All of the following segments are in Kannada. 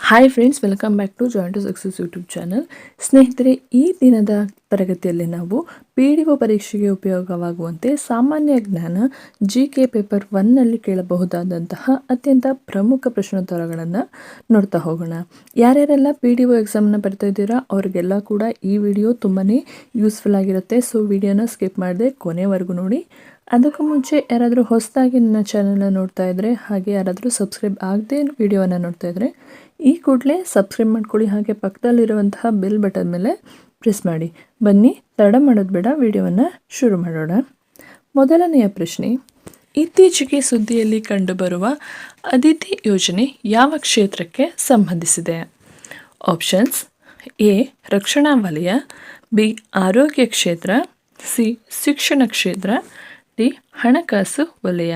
Hi friends welcome back to joint success YouTube channel ಸ್ನೇಹಿತರೆ, ಈ ದಿನದ ತರಗತಿಯಲ್ಲಿ ನಾವು ಪಿ ಡಿ ಒ ಪರೀಕ್ಷೆಗೆ ಉಪಯೋಗವಾಗುವಂತೆ ಸಾಮಾನ್ಯ ಜ್ಞಾನ ಜಿ ಕೆ ಪೇಪರ್ ಒನ್ನಲ್ಲಿ ಕೇಳಬಹುದಾದಂತಹ ಅತ್ಯಂತ ಪ್ರಮುಖ ಪ್ರಶ್ನೋತ್ತರಗಳನ್ನು ನೋಡ್ತಾ ಹೋಗೋಣ. ಯಾರ್ಯಾರೆಲ್ಲ ಪಿ ಡಿ ಒ ಎಕ್ಸಾಮ್ನ ಬರ್ತಾ ಇದ್ದೀರಾ, ಅವ್ರಿಗೆಲ್ಲ ಕೂಡ ಈ ವಿಡಿಯೋ ತುಂಬಾ ಯೂಸ್ಫುಲ್ ಆಗಿರುತ್ತೆ. ಸೊ ವಿಡಿಯೋನ ಸ್ಕಿಪ್ ಮಾಡದೆ ಕೊನೆವರೆಗೂ ನೋಡಿ. ಅದಕ್ಕೂ ಮುಂಚೆ ಯಾರಾದರೂ ಹೊಸದಾಗಿ ನನ್ನ ಚಾನಲ್ನ ನೋಡ್ತಾ ಇದ್ದರೆ ಹಾಗೆ ಯಾರಾದರೂ ಸಬ್ಸ್ಕ್ರೈಬ್ ಆಗದೆ ವಿಡಿಯೋನ ನೋಡ್ತಾ ಇದ್ದರೆ ಈ ಕೂಡಲೇ ಸಬ್ಸ್ಕ್ರೈಬ್ ಮಾಡ್ಕೊಳ್ಳಿ. ಹಾಗೆ ಪಕ್ಕದಲ್ಲಿರುವಂತಹ ಬೆಲ್ ಬಟನ್ ಮೇಲೆ ಪ್ರೆಸ್ ಮಾಡಿ. ಬನ್ನಿ, ತಡ ಮಾಡೋದು ಬೇಡ ವಿಡಿಯೋವನ್ನು ಶುರು ಮಾಡೋಣ. ಮೊದಲನೆಯ ಪ್ರಶ್ನೆ, ಇತ್ತೀಚೆಗೆ ಸುದ್ದಿಯಲ್ಲಿ ಕಂಡುಬರುವ ಅದಿತಿ ಯೋಜನೆ ಯಾವ ಕ್ಷೇತ್ರಕ್ಕೆ ಸಂಬಂಧಿಸಿದೆ? ಆಪ್ಷನ್ಸ್ ಎ, ರಕ್ಷಣಾ ವಲಯ, ಬಿ, ಆರೋಗ್ಯ ಕ್ಷೇತ್ರ, ಸಿ, ಶಿಕ್ಷಣ ಕ್ಷೇತ್ರ ಡಿ ಹಣಕಾಸು ವಲಯ.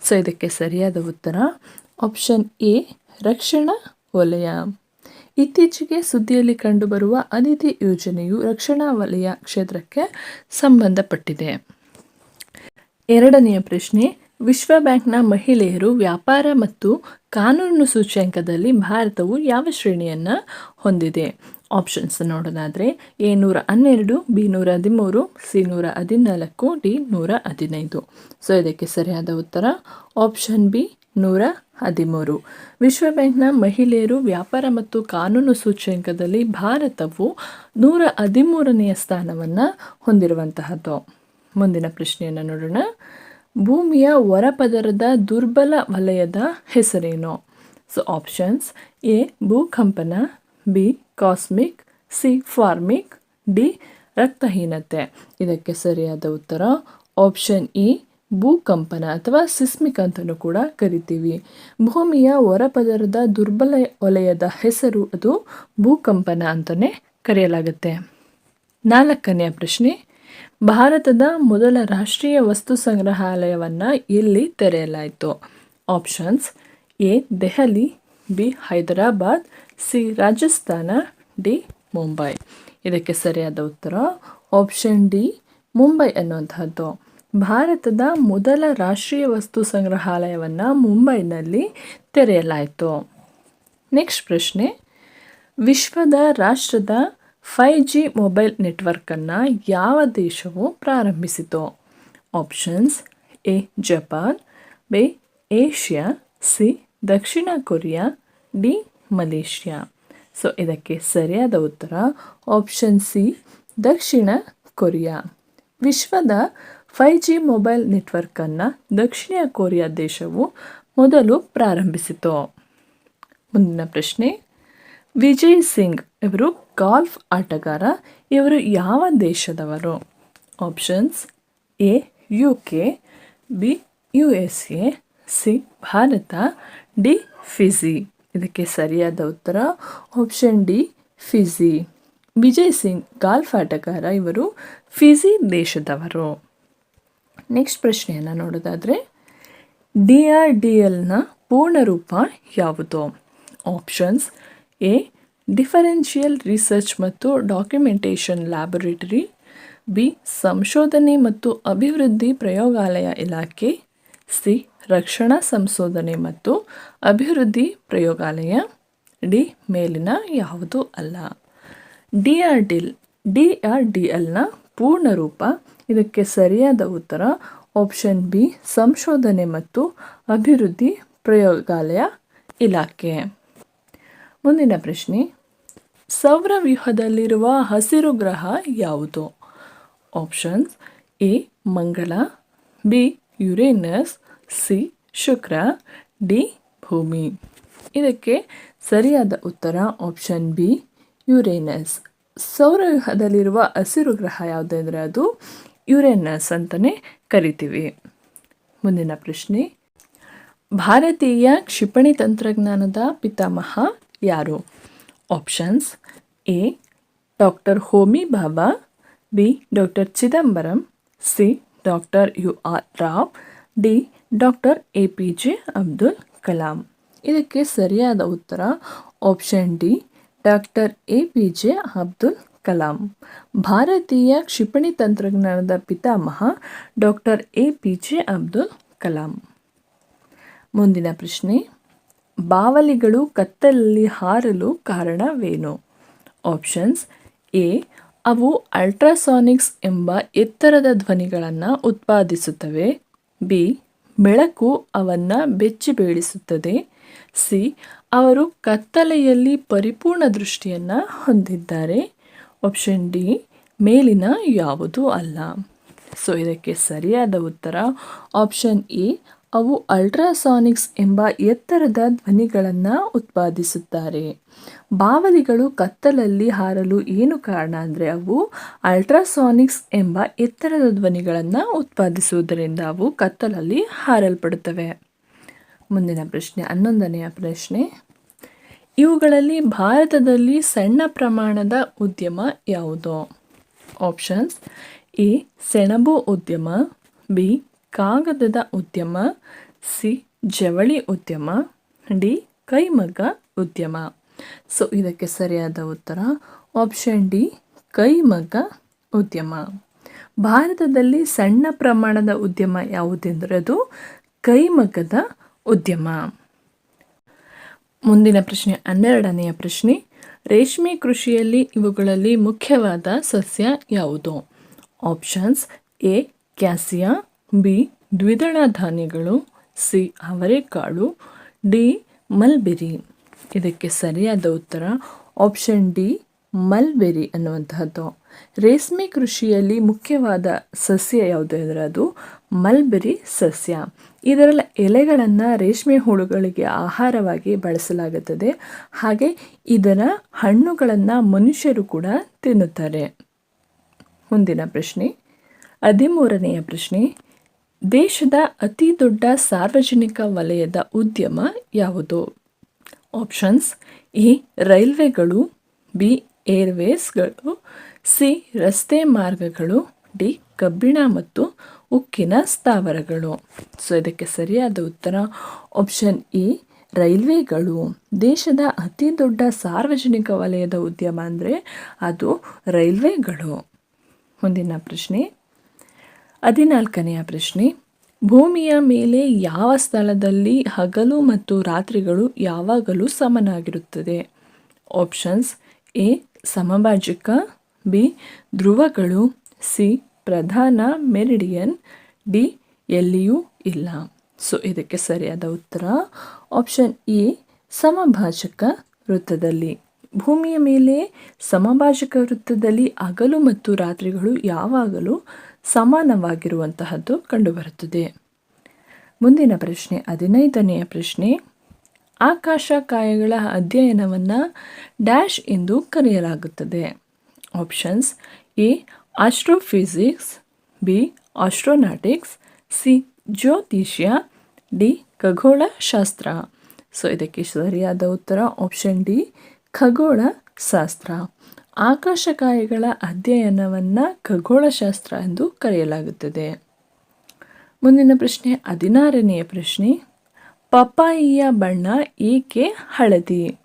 ಸೊ ಇದಕ್ಕೆ ಸರಿಯಾದ ಉತ್ತರ ಆಪ್ಷನ್ ಎ ರಕ್ಷಣಾ ವಲಯ. ಇತ್ತೀಚೆಗೆ ಸುದ್ದಿಯಲ್ಲಿ ಕಂಡುಬರುವ ಅದಿತಿ ಯೋಜನೆಯು ರಕ್ಷಣಾ ವಲಯ ಕ್ಷೇತ್ರಕ್ಕೆ ಸಂಬಂಧಪಟ್ಟಿದೆ. ಎರಡನೆಯ ಪ್ರಶ್ನೆ, ವಿಶ್ವ ಬ್ಯಾಂಕ್ನ ಮಹಿಳೆಯರು ವ್ಯಾಪಾರ ಮತ್ತು ಕಾನೂನು ಸೂಚ್ಯಂಕದಲ್ಲಿ ಭಾರತವು ಯಾವ ಶ್ರೇಣಿಯನ್ನು ಹೊಂದಿದೆ? ಆಪ್ಷನ್ಸ್ ನೋಡೋದಾದರೆ ಎ ನೂರ ಹನ್ನೆರಡು ಬಿ ನೂರ ಹದಿಮೂರು ಸಿ ನೂರ ಹದಿನಾಲ್ಕು ಡಿ ನೂರ ಹದಿನೈದು. ಸೊ ಇದಕ್ಕೆ ಸರಿಯಾದ ಉತ್ತರ ಆಪ್ಷನ್ ಬಿ ನೂರ ಹದಿಮೂರು. ವಿಶ್ವ ಬ್ಯಾಂಕ್ನ ಮಹಿಳೆಯರು ವ್ಯಾಪಾರ ಮತ್ತು ಕಾನೂನು ಸೂಚ್ಯಂಕದಲ್ಲಿ ಭಾರತವು ನೂರ ಹದಿಮೂರನೆಯ ಸ್ಥಾನವನ್ನು ಹೊಂದಿರುವಂತಹದ್ದು. ಮುಂದಿನ ಪ್ರಶ್ನೆಯನ್ನು ನೋಡೋಣ. ಭೂಮಿಯ ಹೊರಪದರದ ದುರ್ಬಲ ವಲಯದ ಹೆಸರೇನು? ಸೊ ಆಪ್ಷನ್ಸ್ ಎ ಭೂಕಂಪನ B, cosmic, C, formic, D, ರಕ್ತಹೀನತೆ. ಇದಕ್ಕೆ ಸರಿಯಾದ ಉತ್ತರ, ಆಪ್ಷನ್ ಇ, ಭೂಕಂಪನ ಅಥವಾ ಸಿಸ್ಮಿಕ್ ಅಂತಲೂ ಕೂಡ ಕರಿತೀವಿ. ಭೂಮಿಯ ಹೊರಪದರದ ದುರ್ಬಲ ವಲಯದ ಹೆಸರು ಅದು ಭೂಕಂಪನ ಅಂತಲೇ ಕರೆಯಲಾಗುತ್ತೆ. ನಾಲ್ಕನೆಯ ಪ್ರಶ್ನೆ, ಭಾರತದ ಮೊದಲ ರಾಷ್ಟ್ರೀಯ ವಸ್ತು ಸಂಗ್ರಹಾಲಯವನ್ನು ಎಲ್ಲಿ ತೆರೆಯಲಾಯಿತು? Options A, Delhi, B, Hyderabad C Rajasthan, D Mumbai. ಇದಕ್ಕೆ ಸರಿಯಾದ ಉತ್ತರ ಆಪ್ಷನ್ ಡಿ ಮುಂಬೈ ಅನ್ನುವಂತಹದ್ದು. ಭಾರತದ ಮೊದಲ ರಾಷ್ಟ್ರೀಯ ವಸ್ತು ಸಂಗ್ರಹಾಲಯವನ್ನು ಮುಂಬೈನಲ್ಲಿ ತೆರೆಯಲಾಯಿತು. ನೆಕ್ಸ್ಟ್ ಪ್ರಶ್ನೆ. ವಿಶ್ವದ ರಾಷ್ಟ್ರದ ಫೈ ಜಿ ಮೊಬೈಲ್ ನೆಟ್ವರ್ಕನ್ನು ಯಾವ ದೇಶವು ಪ್ರಾರಂಭಿಸಿತು? Options A Japan, B Asia, C Dakshina Korea, D Malaysia. So ಇದಕ್ಕೆ ಸರಿಯಾದ ಉತ್ತರ ಆಪ್ಷನ್ ಸಿ ದಕ್ಷಿಣ ಕೊರಿಯಾ. ವಿಶ್ವದ ಫೈ ಜಿ ಮೊಬೈಲ್ ನೆಟ್ವರ್ಕನ್ನು ದಕ್ಷಿಣ ಕೊರಿಯಾ ದೇಶವು ಮೊದಲು ಪ್ರಾರಂಭಿಸಿತು. ಮುಂದಿನ ಪ್ರಶ್ನೆ, ವಿಜಯ್ ಸಿಂಗ್ ಇವರು ಗಾಲ್ಫ್ ಆಟಗಾರ, ಇವರು ಯಾವ ದೇಶದವರು? Options A U K B U S A C, Bharat, D, Fiji. ಇದಕ್ಕೆ ಸರಿಯಾದ ಉತ್ತರ option D Fiji Vijay Singh, golf ಆಟಗಾರ, ಇವರು ಫಿಜಿ ದೇಶದವರು. ನೆಕ್ಸ್ಟ್ ಪ್ರಶ್ನೆಯನ್ನು ನೋಡೋದಾದರೆ ಡಿ ಆರ್ ಡಿ ಎಲ್ನ ಪೂರ್ಣ ರೂಪ ಯಾವುದು? ಆಪ್ಷನ್ಸ್ ಎ ಡಿಫರೆನ್ಷಿಯಲ್ ರಿಸರ್ಚ್ ಮತ್ತು ಡಾಕ್ಯುಮೆಂಟೇಷನ್ ಲ್ಯಾಬೊರೇಟರಿ ಬಿ ಸಂಶೋಧನೆ ಮತ್ತು ಅಭಿವೃದ್ಧಿ ಪ್ರಯೋಗಾಲಯ ಇಲಾಖೆ ಸಿ ರಕ್ಷಣಾ ಸಂಶೋಧನೆ ಮತ್ತು ಅಭಿವೃದ್ಧಿ ಪ್ರಯೋಗಾಲಯ ಡಿ ಮೇಲಿನ ಯಾವುದು ಅಲ್ಲ. D R D L D R D ಎಲ್ನ ಪೂರ್ಣ ರೂಪ. ಇದಕ್ಕೆ ಸರಿಯಾದ ಉತ್ತರ ಆಪ್ಷನ್ ಬಿ, ಸಂಶೋಧನೆ ಮತ್ತು ಅಭಿವೃದ್ಧಿ ಪ್ರಯೋಗಾಲಯ ಇಲಾಖೆ. ಮುಂದಿನ ಪ್ರಶ್ನೆ, ಸೌರವ್ಯೂಹದಲ್ಲಿರುವ ಹಸಿರು ಗ್ರಹ ಯಾವುದು? ಆಪ್ಷನ್ಸ್ ಎ, ಮಂಗಳ, ಬಿ, ಯುರೇನಸ್ ಸಿ, ಶುಕ್ರ, ಡಿ, ಭೂಮಿ. ಇದಕ್ಕೆ ಸರಿಯಾದ ಉತ್ತರ ಆಪ್ಷನ್ ಬಿ, ಯುರೇನಸ್. ಸೌರವ್ಯೂಹದಲ್ಲಿರುವ ಹಸಿರು ಗ್ರಹ ಯಾವುದಂದರೆ ಅದು ಯುರೇನಸ್ ಅಂತಲೇ ಕರಿತೀವಿ. ಮುಂದಿನ ಪ್ರಶ್ನೆ, ಭಾರತೀಯ ಕ್ಷಿಪಣಿ ತಂತ್ರಜ್ಞಾನದ ಪಿತಾಮಹ ಯಾರು? Options, A, doctor Homi Bhabha B, doctor Chidambaram, C, doctor U R Rao, D doctor A P J Abdul Kalam. ಇದಕ್ಕೆ ಸರಿಯಾದ ಉತ್ತರ option D, doctor A P J Abdul Kalam. ಭಾರತೀಯ ಕ್ಷಿಪಣಿ ತಂತ್ರಜ್ಞಾನದ ಪಿತಾಮಹ doctor A P J Abdul Kalam. ಮುಂದಿನ ಪ್ರಶ್ನೆ, ಬಾವಲಿಗಳು ಕತ್ತಲಲ್ಲಿ ಹಾರಲು ಕಾರಣವೇನು? ಆಪ್ಷನ್ಸ್, ಎ, ಅವು ಅಲ್ಟ್ರಾಸಾನಿಕ್ಸ್ ಎಂಬ ಎತ್ತರದ ಧ್ವನಿಗಳನ್ನು ಉತ್ಪಾದಿಸುತ್ತವೆ. ಬಿ ಬೆಳಕು ಅವನ್ನು ಬೆಚ್ಚಿ ಬೀಳಿಸುತ್ತದೆ ಸಿ, ಅವರು ಕತ್ತಲೆಯಲ್ಲಿ ಪರಿಪೂರ್ಣ ದೃಷ್ಟಿಯನ್ನು ಹೊಂದಿದ್ದಾರೆ. ಆಪ್ಷನ್ ಡಿ, ಮೇಲಿನ ಯಾವುದೂ ಅಲ್ಲ. ಸೊ, ಇದಕ್ಕೆ ಸರಿಯಾದ ಉತ್ತರ ಆಪ್ಷನ್ ಎ ಅವು ಅಲ್ಟ್ರಾಸಾನಿಕ್ಸ್ ಎಂಬ ಎತ್ತರದ ಧ್ವನಿಗಳನ್ನು ಉತ್ಪಾದಿಸುತ್ತಾರೆ. ಬಾವಲಿಗಳು ಕತ್ತಲಲ್ಲಿ ಹಾರಲು ಏನು ಕಾರಣ ಅಂದರೆ ಅವು ಅಲ್ಟ್ರಾಸಾನಿಕ್ಸ್ ಎಂಬ ಎತ್ತರದ ಧ್ವನಿಗಳನ್ನು ಉತ್ಪಾದಿಸುವುದರಿಂದ ಅವು ಕತ್ತಲಲ್ಲಿ ಹಾರಲ್ಪಡುತ್ತವೆ. ಮುಂದಿನ ಪ್ರಶ್ನೆ, ಹನ್ನೊಂದನೆಯ ಪ್ರಶ್ನೆ. ಇವುಗಳಲ್ಲಿ ಭಾರತದಲ್ಲಿ ಸಣ್ಣ ಪ್ರಮಾಣದ ಉದ್ಯಮ ಯಾವುದು? ಆಪ್ಷನ್ಸ್ ಎ, ಸೆಣಬು ಉದ್ಯಮ, ಬಿ ಕಾಗದದ ಉದ್ಯಮ, ಸಿ, ಜವಳಿ ಉದ್ಯಮ, ಡಿ, ಕೈಮಗ್ಗ ಉದ್ಯಮ. ಸೊ ಇದಕ್ಕೆ ಸರಿಯಾದ ಉತ್ತರ ಆಪ್ಷನ್ ಡಿ, ಕೈಮಗ್ಗ ಉದ್ಯಮ. ಭಾರತದಲ್ಲಿ ಸಣ್ಣ ಪ್ರಮಾಣದ ಉದ್ಯಮ ಯಾವುದೆಂದರೆ ಅದು ಕೈಮಗ್ಗದ ಉದ್ಯಮ. ಮುಂದಿನ ಪ್ರಶ್ನೆ, ಹನ್ನೆರಡನೆಯ ಪ್ರಶ್ನೆ, ರೇಷ್ಮೆ ಕೃಷಿಯಲ್ಲಿ ಇವುಗಳಲ್ಲಿ ಮುಖ್ಯವಾದ ಸಸ್ಯ ಯಾವುದು? ಆಪ್ಷನ್ಸ್ ಎ, ಕ್ಯಾಸಿಯಾ ಬಿ, ದ್ವಿದಳ ಧಾನ್ಯಗಳು, ಸಿ, ಅವರೆಕಾಳು, ಡಿ, ಮಲ್ಬೆರಿ. ಇದಕ್ಕೆ ಸರಿಯಾದ ಉತ್ತರ ಆಪ್ಷನ್ ಡಿ, ಮಲ್ಬೆರಿ ಅನ್ನುವಂತಹದ್ದು. ರೇಷ್ಮೆ ಕೃಷಿಯಲ್ಲಿ ಮುಖ್ಯವಾದ ಸಸ್ಯ ಯಾವುದು ಅಂದರೆ ಅದು ಮಲ್ಬೆರಿ ಸಸ್ಯ. ಇದರ ಎಲೆಗಳನ್ನು ರೇಷ್ಮೆ ಹುಳುಗಳಿಗೆ ಆಹಾರವಾಗಿ ಬಳಸಲಾಗುತ್ತದೆ. ಹಾಗೆ ಇದರ ಹಣ್ಣುಗಳನ್ನು ಮನುಷ್ಯರು ಕೂಡ ತಿನ್ನುತ್ತಾರೆ. ಮುಂದಿನ ಪ್ರಶ್ನೆ, ಹದಿಮೂರನೆಯ ಪ್ರಶ್ನೆ ದೇಶದ ಅತಿ ದೊಡ್ಡ ಸಾರ್ವಜನಿಕ ವಲಯದ ಉದ್ಯಮ ಯಾವುದು? ಆಪ್ಷನ್ಸ್ ಎ, ರೈಲ್ವೆಗಳು, ಬಿ ಏರ್ವೇಸ್ಗಳು ಸಿ, ರಸ್ತೆ ಮಾರ್ಗಗಳು, ಡಿ, ಕಬ್ಬಿಣ ಮತ್ತು ಉಕ್ಕಿನ ಸ್ಥಾವರಗಳು. ಸೊ ಇದಕ್ಕೆ ಸರಿಯಾದ ಉತ್ತರ ಆಪ್ಷನ್ ಇ ರೈಲ್ವೆಗಳು. ದೇಶದ ಅತಿ ದೊಡ್ಡ ಸಾರ್ವಜನಿಕ ವಲಯದ ಉದ್ಯಮ ಅಂದರೆ ಅದು ರೈಲ್ವೆಗಳು. ಮುಂದಿನ ಪ್ರಶ್ನೆ ಹದಿನಾಲ್ಕನೆಯ ಪ್ರಶ್ನೆ, ಭೂಮಿಯ ಮೇಲೆ ಯಾವ ಸ್ಥಳದಲ್ಲಿ ಹಗಲು ಮತ್ತು ರಾತ್ರಿಗಳು ಯಾವಾಗಲೂ ಸಮನಾಗಿರುತ್ತದೆ? ಆಪ್ಷನ್ಸ್, ಎ, ಸಮಭಾಜಕ, ಬಿ, ಧ್ರುವಗಳು, ಸಿ, ಪ್ರಧಾನ ಮೆರಿಡಿಯನ್, ಡಿ, ಎಲ್ಲಿಯೂ ಇಲ್ಲ. ಸೊ, ಇದಕ್ಕೆ ಸರಿಯಾದ ಉತ್ತರ, ಆಪ್ಷನ್ ಎ, ಸಮಭಾಜಕ ವೃತ್ತದಲ್ಲಿ. ಭೂಮಿಯ ಮೇಲೆ ಸಮಭಾಜಕ ವೃತ್ತದಲ್ಲಿ ಹಗಲು ಮತ್ತು ರಾತ್ರಿಗಳು ಯಾವಾಗಲೂ ಸಮಾನವಾಗಿರುವಂತಹದ್ದು ಕಂಡುಬರುತ್ತದೆ. ಮುಂದಿನ ಪ್ರಶ್ನೆ, ಹದಿನೈದನೆಯ ಪ್ರಶ್ನೆ. ಆಕಾಶಕಾಯಗಳ ಅಧ್ಯಯನವನ್ನು ಡ್ಯಾಶ್ ಎಂದು ಕರೆಯಲಾಗುತ್ತದೆ. Options, A astrophysics B, astronautics, C, ಜ್ಯೋತಿಷ್ಯ, ಡಿ, ಖಗೋಳಶಾಸ್ತ್ರ. ಸೊ ಇದಕ್ಕೆ ಸರಿಯಾದ ಉತ್ತರ ಆಪ್ಷನ್ ಡಿ ಖಗೋಳ ಶಾಸ್ತ್ರ ಆಕಾಶಕಾಯಗಳ ಅಧ್ಯಯನವನ್ನು ಖಗೋಳಶಾಸ್ತ್ರ ಎಂದು ಕರೆಯಲಾಗುತ್ತದೆ. ಮುಂದಿನ ಪ್ರಶ್ನೆ, ಹದಿನಾರನೆಯ ಪ್ರಶ್ನೆ, ಪಪ್ಪಾಯಿಯ ಬಣ್ಣ ಏಕೆ ಹಳದಿ?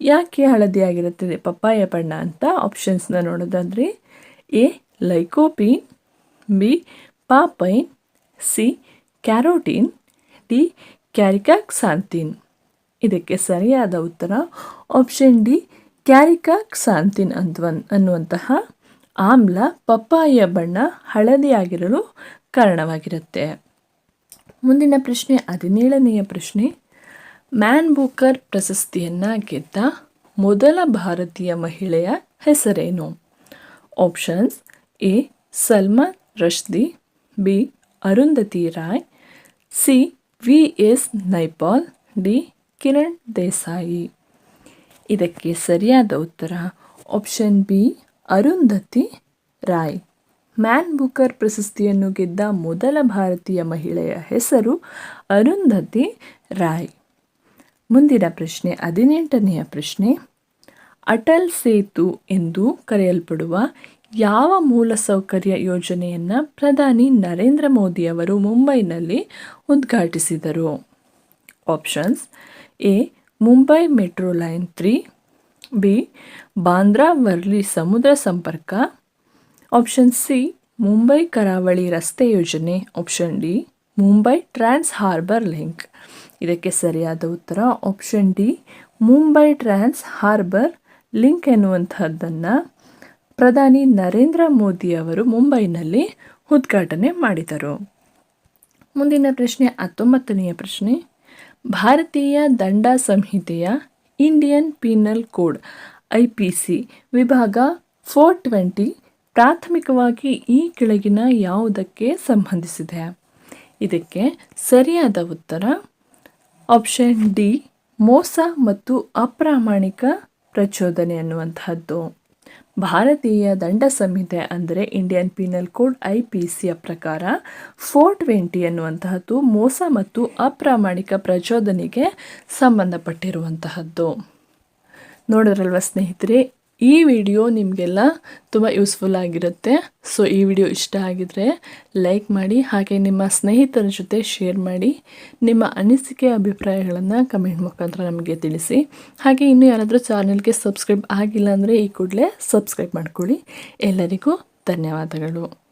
ಯಾಕೆ ಹಳದಿಯಾಗಿರುತ್ತದೆ ಪಪ್ಪಾಯ ಬಣ್ಣ ಅಂತ ಆಪ್ಷನ್ಸ್ನ ನೋಡೋದಾದರೆ, A, lycopene, B, papain, C, carotene, D caricaxanthin ಇದಕ್ಕೆ ಸರಿಯಾದ ಉತ್ತರ ಆಪ್ಷನ್ ಡಿ ಕ್ಯಾರಿಕಾಕ್ಸಾಂತಿನ್ ಅಂದ್ವನ್, ಅನ್ನುವಂತಹ ಆಮ್ಲ ಪಪ್ಪಾಯಿಯ ಬಣ್ಣ ಹಳದಿಯಾಗಿರಲು ಕಾರಣವಾಗಿರುತ್ತೆ. ಮುಂದಿನ ಪ್ರಶ್ನೆ, ಹದಿನೇಳನೆಯ ಪ್ರಶ್ನೆ. ಮ್ಯಾನ್ ಬೂಕರ್ ಪ್ರಶಸ್ತಿಯನ್ನು ಗೆದ್ದ ಮೊದಲ ಭಾರತೀಯ ಮಹಿಳೆಯ ಹೆಸರೇನು? Options, A, Salman Rushdie, B, Arundhati Roy, C, V S Naipaul, D, Kiran Desai. ಇದಕ್ಕೆ ಸರಿಯಾದ ಉತ್ತರ option B Arundhati Roy. Man Booker ಪ್ರಶಸ್ತಿಯನ್ನು ಗೆದ್ದ ಮೊದಲ ಭಾರತೀಯ ಮಹಿಳೆಯ ಹೆಸರು ಅರುಂಧತಿ ರಾಯ್. ಮುಂದಿನ ಪ್ರಶ್ನೆ, ಹದಿನೆಂಟನೆಯ ಪ್ರಶ್ನೆ. ಅಟಲ್ ಸೇತು ಎಂದು ಕರೆಯಲ್ಪಡುವ ಯಾವ ಮೂಲಸೌಕರ್ಯ ಯೋಜನೆಯನ್ನು ಪ್ರಧಾನಿ ನರೇಂದ್ರ ಮೋದಿಯವರು ಮುಂಬೈನಲ್ಲಿ ಉದ್ಘಾಟಿಸಿದರು? Options A Mumbai metro line three, B, Bandra Worli ಸಮುದ್ರ ಸಂಪರ್ಕ. ಆಪ್ಷನ್ ಸಿ, ಮುಂಬೈ ಕರಾವಳಿ ರಸ್ತೆ ಯೋಜನೆ. Option D, Mumbai trans harbour link. ಇದಕ್ಕೆ ಸರಿಯಾದ ಉತ್ತರ option D, Mumbai trans harbour link ಎನ್ನುವಂತಹದ್ದನ್ನು ಪ್ರಧಾನಿ ನರೇಂದ್ರ ಮೋದಿ ಅವರು ಮುಂಬೈನಲ್ಲಿ ಉದ್ಘಾಟನೆ ಮಾಡಿದರು. ಮುಂದಿನ ಪ್ರಶ್ನೆ ಹತ್ತೊಂಬತ್ತನೆಯ ಪ್ರಶ್ನೆ. ಭಾರತೀಯ ದಂಡ ಸಂಹಿತೆಯ Indian penal code I P C ವಿಭಾಗ ಫೋರ್ ಟ್ವೆಂಟಿ ಪ್ರಾಥಮಿಕವಾಗಿ ಈ ಕೆಳಗಿನ ಯಾವುದಕ್ಕೆ ಸಂಬಂಧಿಸಿದೆ? ಇದಕ್ಕೆ ಸರಿಯಾದ ಉತ್ತರ ಆಪ್ಷನ್ ಡಿ ಮೋಸ ಮತ್ತು ಅಪ್ರಾಮಾಣಿಕ ಪ್ರಚೋದನೆ ಅನ್ನುವಂತಹದ್ದು. ಭಾರತೀಯ ದಂಡ ಸಂಹಿತೆ ಅಂದರೆ Indian penal code I P ಸಿಯ ಪ್ರಕಾರ ಫೋರ್ ಟ್ವೆಂಟಿ ಎನ್ನುವಂತಹದ್ದು ಮೋಸ ಮತ್ತು ಅಪ್ರಾಮಾಣಿಕ ಪ್ರಚೋದನೆಗೆ ಸಂಬಂಧಪಟ್ಟಿರುವಂತಹದ್ದು. ನೋಡಿದ್ರಲ್ವ ಸ್ನೇಹಿತರೆ ಈ ವಿಡಿಯೋ ನಿಮಗೆಲ್ಲ ತುಂಬ ಯೂಸ್ಫುಲ್ ಆಗಿರುತ್ತೆ. ಸೊ ಈ ವಿಡಿಯೋ ಇಷ್ಟ ಆಗಿದರೆ ಲೈಕ್ ಮಾಡಿ, ಹಾಗೆ ನಿಮ್ಮ ಸ್ನೇಹಿತರ ಜೊತೆ ಶೇರ್ ಮಾಡಿ, ನಿಮ್ಮ ಅನಿಸಿಕೆ, ಅಭಿಪ್ರಾಯಗಳನ್ನು ಕಮೆಂಟ್ ಮುಖಾಂತರ ನಮಗೆ ತಿಳಿಸಿ. ಹಾಗೆ ಇನ್ನೂ ಯಾರಾದರೂ ಚಾನಲ್ಗೆ ಸಬ್ಸ್ಕ್ರೈಬ್ ಆಗಿಲ್ಲ ಅಂದರೆ ಈ ಕೂಡಲೇ ಸಬ್ಸ್ಕ್ರೈಬ್ ಮಾಡ್ಕೊಳ್ಳಿ. ಎಲ್ಲರಿಗೂ ಧನ್ಯವಾದಗಳು.